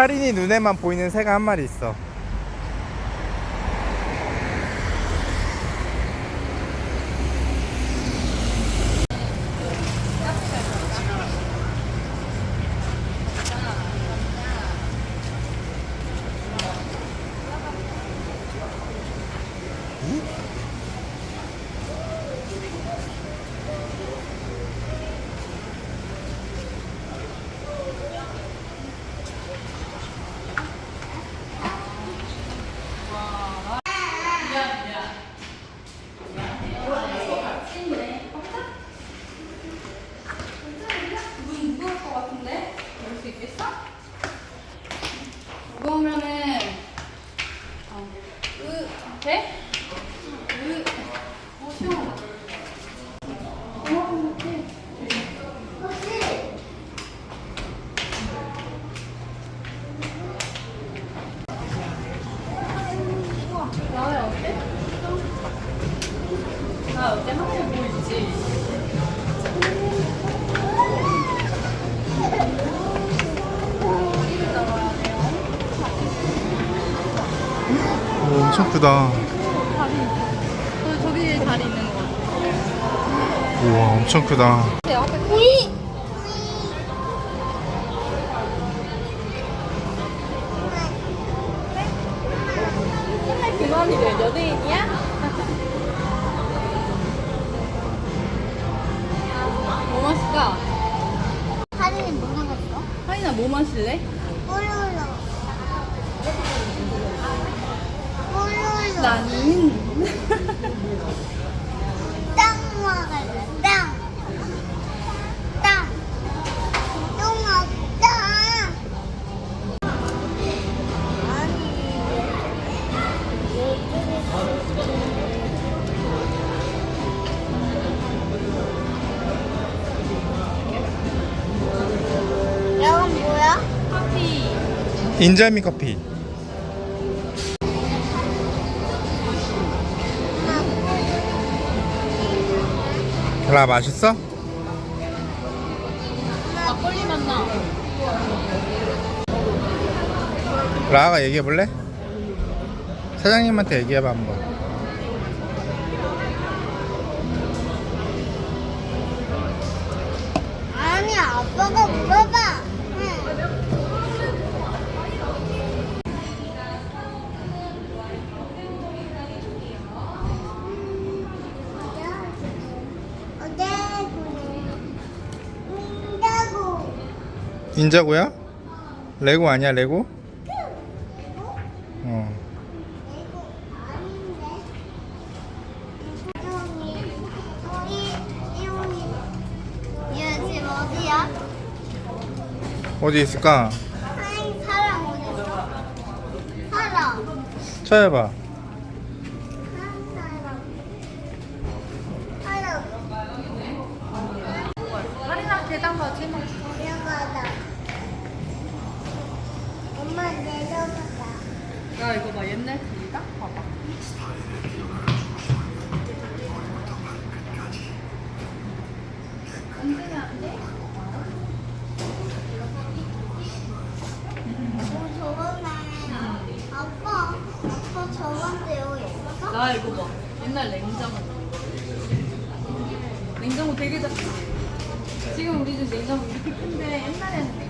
카린이 눈에만 보이는 새가 한 마리 있어. 눈 엄청 크다. 다리. 저, 저기 다리 있는 거 같아. 우와, 엄청 크다. 내 앞에 나는 땅 먹을래. 땅. 땅. 똥 없다. 아니. 이건 뭐야? 커피. 인절미 커피. 라 맛있어? 막걸리 맛나. 라가 얘기해 볼래? 사장님한테 얘기해봐 한번. 인자고야? 레고 아니야 레고? 어. 어디 있을까? 하이 사람 어디 있어? 사람. 찾아봐. 사람. 하린아 계단 가지. 내려가다. 엄마 내려가다. 야 이거 봐 옛날 딱 봐봐. 냉장고 되게 작지. 지금 우리 집 냉장고 이렇게 큰데 옛날에는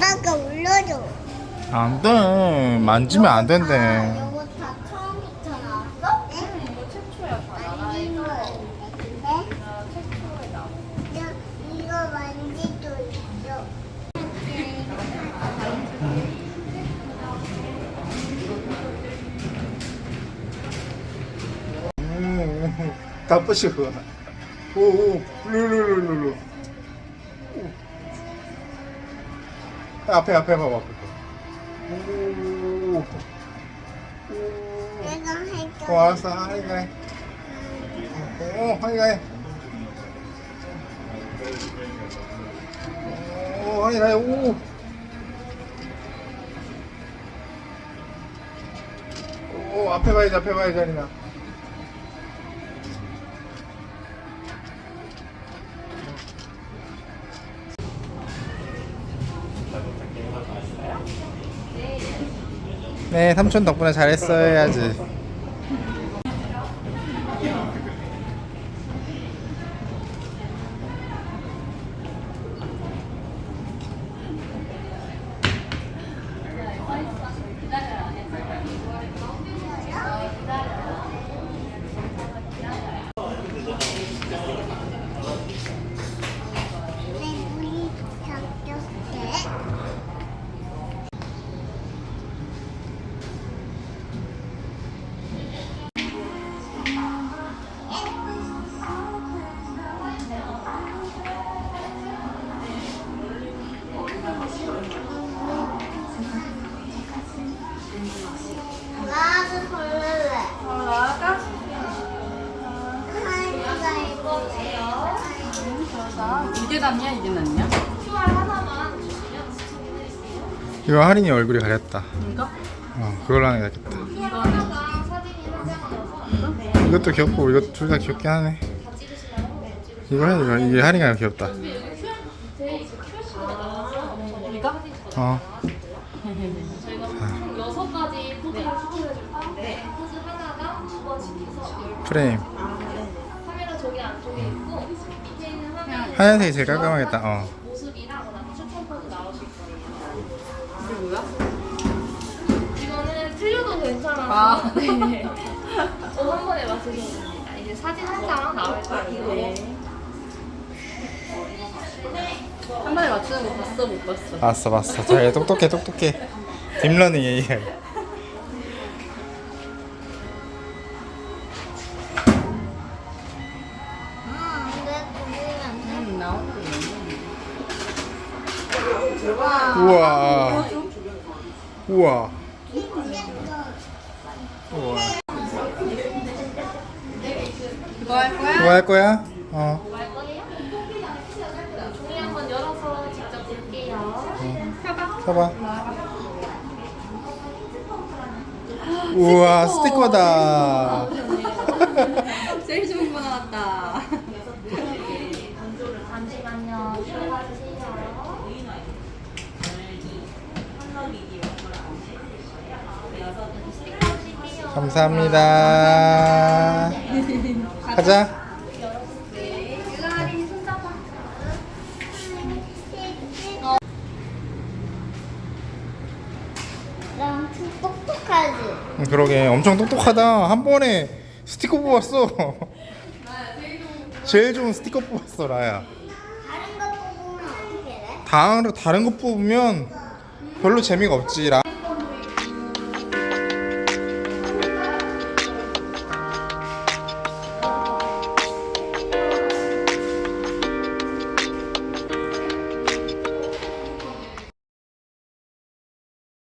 아빠가 울려줘. 안 돼. 만지면 안 아, 된대. 이거 다 처음부터 나왔어? 응. 이거 최초야 다 아니, 이거 나라에서. 근데 최초에 나. 이거- 이거 만지도 있어. 음, 다 부시고. 오 오 룰루루루루 앞에 앞에 봐봐 앞에 오 내가 할게. 어, 알았어. 하니가 해. 어, 하니가 해. 오, 하니가 해. 오. 오, 앞에 봐야지 앞에 봐야지 하니가 네, 삼촌 덕분에 잘했어 해야지. 나도 볼래. 이거 이게 낫냐 이게 낫냐? 이거 할인이 얼굴이 가렸다. 이거? 어, 그걸로 하는 게 낫겠다. 이것도 귀엽고 이것 둘다 귀엽긴 하네. 이거 해 이거 이게 할인이 귀엽다. 어. 여섯 가지 포즈를 추천해 줄 건데 포즈 하나당 두 번씩 해서 열 프레임. 카메라 저기 안쪽에 있고 밑에 있는 화면 하얀색이 제일 깔끔하겠다. 어. 모습이랑 그다음에 추천 포즈 나오실 거예요. 이게 뭐야? 이거는 틀려도 괜찮아서 아. 네. 어, 한 번에 맞추셔도 됩니다. 이제 사진 한 장 나올 거예요. 한 번에 맞추는 거 봤어 못 봤어? 봤어 봤어. 잘 똑똑해 똑똑해. 딥러닝 AI. 근데 나오네. 우와. 우와. 우와. 그거 할 거야? 뭐 할 거야? 어. 뭐 할 거예요? 종이 한번 열어서 직접 볼게요. 써봐. 우와 스티커다. 제일 좋은 거 나왔다. 잠시만요. 들어가 주세요. 감사합니다. 가자. 똑똑하지. 응, 그러게 엄청 똑똑하다. 한 번에 스티커 뽑았어. 제일 좋은 스티커 뽑았어 라야. 다른 거 뽑으면 어떻게 돼? 다른 다른 거 뽑으면 별로 재미가 없지 라.